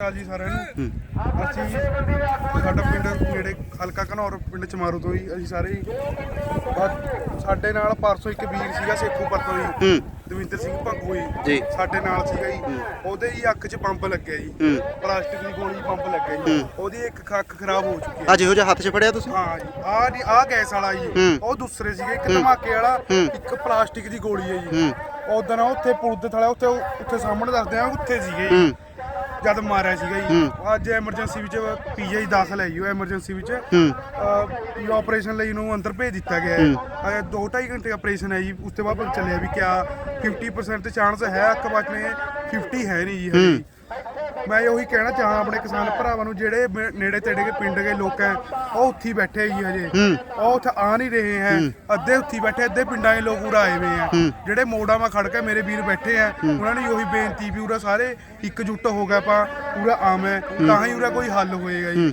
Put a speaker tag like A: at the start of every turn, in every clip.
A: ਅਕਾਲ ਜੀ ਸਾਰਿਆਂ ਨੂੰ। ਅਸੀਂ ਸਾਡਾ ਪਿੰਡ ਨੇੜੇ ਹਲਕਾ ਘਨੌਰ ਪਿੰਡ ਚਮਾਰੂ ਤੋਂ ਹੀ ਅਸੀਂ ਸਾਰੇ ਹੀ। ਬਸ ਸਾਡੇ ਨਾਲ ਪਰਸੋਂ ਇੱਕ ਵੀਰ ਸੀਗਾ ਸੇਖੂਪੁਰ ਤੋਂ ਹੀ।
B: ਹੂੰ।
A: ਦਵਿੰਦਰ ਸਿੰਘ ਭੰਗੂ
B: ਜੀ।
A: ਜੀ। ਸਾਡੇ ਨਾਲ ਸੀਗਾ ਜੀ। ਉਹਦੇ ਹੀ ਅੱਖ 'ਚ ਪੰਪ ਲੱਗਿਆ ਜੀ। ਪਲਾਸਟਿਕ ਦੀ ਗੋਲੀ ਪੰਪ ਲੱਗਿਆ ਜੀ। ਉਹਦੀ ਇੱਕ ਅੱਖ ਖਰਾਬ ਹੋ ਚੁੱਕੀ ਹੈ।
B: ਅੱਜ ਇਹੋ ਜਿਹਾ ਹੱਥ 'ਚ ਫੜਿਆ ਤੁਸੀਂ?
A: ਹਾਂ ਜੀ। ਆਹ ਨਹੀਂ ਆਹ ਗੈਸ ਵਾਲਾ ਜੀ। ਉਹ ਦੂਸਰੇ ਸੀਗੇ। ਇੱਕ ਧਮਾਕੇ ਵਾਲਾ। ਇੱਕ ਪਲਾਸਟਿਕ ਦੀ ਗੋਲੀ ਹੈ ਜੀ। ਉਦੋਂ ਉੱਥੇ ਪੁਲ ਦੇ ਥਲੇ ਉੱਥੇ ਉੱਥੇ ਸਾਹਮਣੇ ਦੱਸਦੇ ਆ ਉੱਥੇ ਸੀਗੇ ਜੀ। ਜਦ ਮਾਰਿਆ ਸੀਗਾ ਜੀ। ਅੱਜ ਐਮਰਜੈਂਸੀ ਵਿੱਚ ਪੀਜੀ ਦਾਖਲ ਹੈ ਜੀ ਉਹ ਐਮਰਜੈਂਸੀ ਵਿੱਚ। ਅਹ ਆਪਰੇਸ਼ਨ ਲਈ ਨੂੰ ਅੰਦਰ ਭੇਜ ਦਿੱਤਾ ਗਿਆ ਹੈ। ਅਜੇ 2.5 ਘੰਟੇ ਆਪਰੇਸ਼ਨ ਹੈ ਜੀ ਉਸ ਤੋਂ ਬਾਅਦ ਪਤਾ ਚੱਲਿਆ ਵੀ ਕਿਆ 50% ਤੇ ਚਾਂਸ ਹੈ ਅੱਖ ਬਚਨੇ 50 ਹੈ ਨਹੀਂ ਜੀ ਹਜੇ। ਮੈਂ ਉਹੀ ਕਹਿਣਾ ਚਾਹਾਂ ਆਪਣੇ ਕਿਸਾਨ ਭਰਾਵਾਂ ਨੂੰ ਜਿਹੜੇ ਮ- ਨੇੜੇ ਤੇੜੇ ਦੇ ਪਿੰਡ ਦੇ ਲੋਕ ਹੈ ਉਹ ਉੱਥੇ ਹੀ ਬੈਠੇ ਜੀ। ਹਜੇ ਉਹ ਉੱਥੇ ਆ ਨਹੀਂ ਰਹੇ ਹੈ ਅੱਧੇ ਉੱਥੇ ਹੀ ਬੈਠੇ ਅੱਧੇ ਪਿੰਡਾਂ ਦੇ ਲੋਕ ਉਰਾ ਆਏ ਹੋਏ ਆ ਜਿਹੜੇ ਮੋੜਾਂ 'ਮਾ ਖੜ ਕੇ ਮੇਰੇ ਵੀਰ ਬੈਠੇ ਆ ਉਹਨਾਂ ਨੇ ਉਹੀ ਬੇਨਤੀ ਵੀ ਉਰਾ ਸਾਰੇ ਇਕਜੁੱਟ ਹੋ ਗਏ ਆਪਾਂ ਪੂਰਾ ਆਮ ਹੈ ਤਾਂ ਹੀ ਉਰਾ ਕੋਈ ਹੱਲ ਹੋਏਗਾ ਜੀ।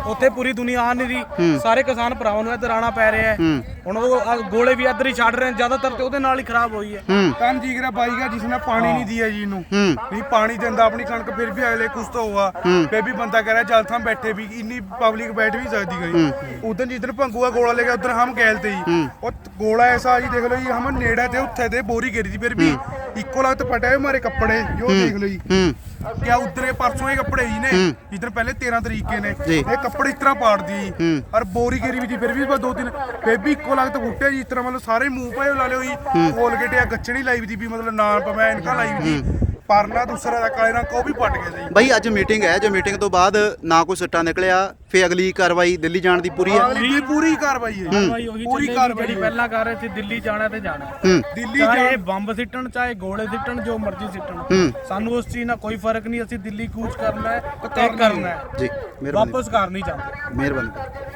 C: ਉੱਥੇ ਪੂਰੀ ਦੁਨੀਆ ਆ ਨਹੀਂ ਰਹੀ ਸਾਰੇ ਕਿਸਾਨ ਭਰਾਵਾਂ ਨੂੰ ਇੱਧਰ ਆਣਾ ਪੈ ਰਿਹਾ ਹੁਣ ਉਹ ਗੋਲੇ ਵੀ ਇੱਧਰ ਹੀ ਛੱਡ ਰਹੇ ਨੇ ਜ਼ਿਆਦਾਤਰ ਤੇ ਉਹਦੇ ਨਾਲ ਹੀ ਖਰਾਬ ਹੋਈ ਹੈ।
A: ਤਨ ਜੀਗਰਾ ਬਾਈਗਾ ਜਿਸ ਨੇ ਪਾਣੀ ਨਹੀਂ ਦਿਆ ਜੀ ਨੂੰ। ਨਹੀਂ ਪਾਣੀ ਦਿੰਦਾ ਆਪਣੀ ਕਣਕ ਫਿਰ ਵੀ ਅਗਲੇ ਕੁਛ ਤੋਂ ਹੋਗਾ ਫੇ ਵੀ ਬੰਦਾ ਕਹਿ ਰਿਹਾ ਜਲ ਥਾਂ ਬੈਠੇ ਵੀ ਇੰਨੀ ਪਬਲਿਕ ਬੈਠ ਵੀ ਸਕਦੀ ਗਈ ਉਦੋਂ ਜਿੱਧਰ ਭੰਗੂਆ ਗੋਲਾ ਲੈ ਗਿਆ ਉਧਰ ਹਮ ਗੈਲਤੇ ਹੀ। ਉਹ ਗੋਲਾ ਐਸਾ ਜੀ ਦੇਖ ਲਓ ਜੀ ਹਮ ਨੇੜੇ ਤੇ ਉੱਥੇ ਤੇ ਬੋਰੀ ਗਿਰੀ ਫਿਰ ਵੀ ਇੱਕੋ ਲਗਤ
B: ਪਟਿਆ
A: ਹੋਏ ਮਾਰੇ ਕੱਪੜੇ ਜੋ ਦੇਖ ਲਓ ਜੀ ਕਿਆ ਉਧਰੇ ਪਰਸੋਂ ਇਹ ਕੱਪੜੇ ਹੀ ਨੇ
B: ਜਿੱਦਣ
A: ਪਹਿਲੇ 13 ਤਰੀਕੇ ਨੇ। ਇਹ ਕੱਪੜੇ ਇਸ ਤਰ੍ਹਾਂ ਪਾੜਦੀ ਜੀ ਔਰ ਬੋਰੀ ਗੇਰੀ ਵੀ ਦੀ ਫਿਰ ਵੀ ਬਸ ਦੋ ਤਿੰਨ ਬੇਬੀ ਇੱਕੋ ਲਗਤ ਗੁੱਟਿਆ ਜੀ ਇਸ ਤਰ੍ਹਾਂ ਮਤਲਬ ਸਾਰੇ ਮੂੰਹ ਪਾਏ ਲਾ ਲਿਓ ਜੀ ਕੋਲਗੇਟ ਆ ਗੱਚੜੀ ਲਾਈ ਵੀ ਦੀ ਮਤਲਬ ਨਾਨ ਪਵੈ ਇਨਕਾ ਲਾਈ ਵੀ ਦੀ ਪਰਨਾ ਦੂਸਰਾ ਦਾ ਕਾਲੇ ਨਾਲ ਕੋ ਵੀ ਪਟ ਗਿਆ ਜੀ।
B: ਬਈ ਅੱਜ ਮੀਟਿੰਗ ਹੈ ਜੇ ਮੀਟਿੰਗ ਤੋਂ ਬਾਅਦ ਨਾ ਕੋਈ ਸਿੱਟਾ ਨਿਕਲਿਆ ਫੇ ਅਗਲੀ ਕਾਰਵਾਈ ਦਿੱਲੀ ਜਾਣ ਦੀ ਪੂਰੀ ਹੈ।
A: ਅਗਲੀ ਪੂਰੀ
C: ਕਾਰਵਾਈ ਹੈ
A: ਪੂਰੀ ਕਾਰਵਾਈ
C: ਜਿਹੜੀ ਪਹਿਲਾਂ ਕਰ ਰਹੇ ਸੀ ਦਿੱਲੀ ਜਾਣਾ ਤੇ ਜਾਣਾ।
B: ਹੂੰ।
A: ਦਿੱਲੀ
C: ਚਾਹੇ ਬੰਬ ਸਿੱਟਣ ਚਾਹੇ ਗੋਲੇ ਸਿੱਟਣ ਜੋ ਮਰਜ਼ੀ ਸਿੱਟਣ। ਸਾਨੂੰ ਉਸ ਚੀਜ਼ ਨਾਲ ਕੋਈ ਫ਼ਰਕ ਨਹੀਂ ਅਸੀਂ ਦਿੱਲੀ ਕੂਚ ਕਰਨਾ ਹੈ ਤੇ ਕਰਨਾ ਹੈ।
B: ਜੀ ਮਿਹਰਬਾਨੀ।
C: ਵਾਪਸ ਘਰ ਨਹੀਂ ਜਾਂਦੇ।
B: ਮਿਹਰਬਾਨੀ।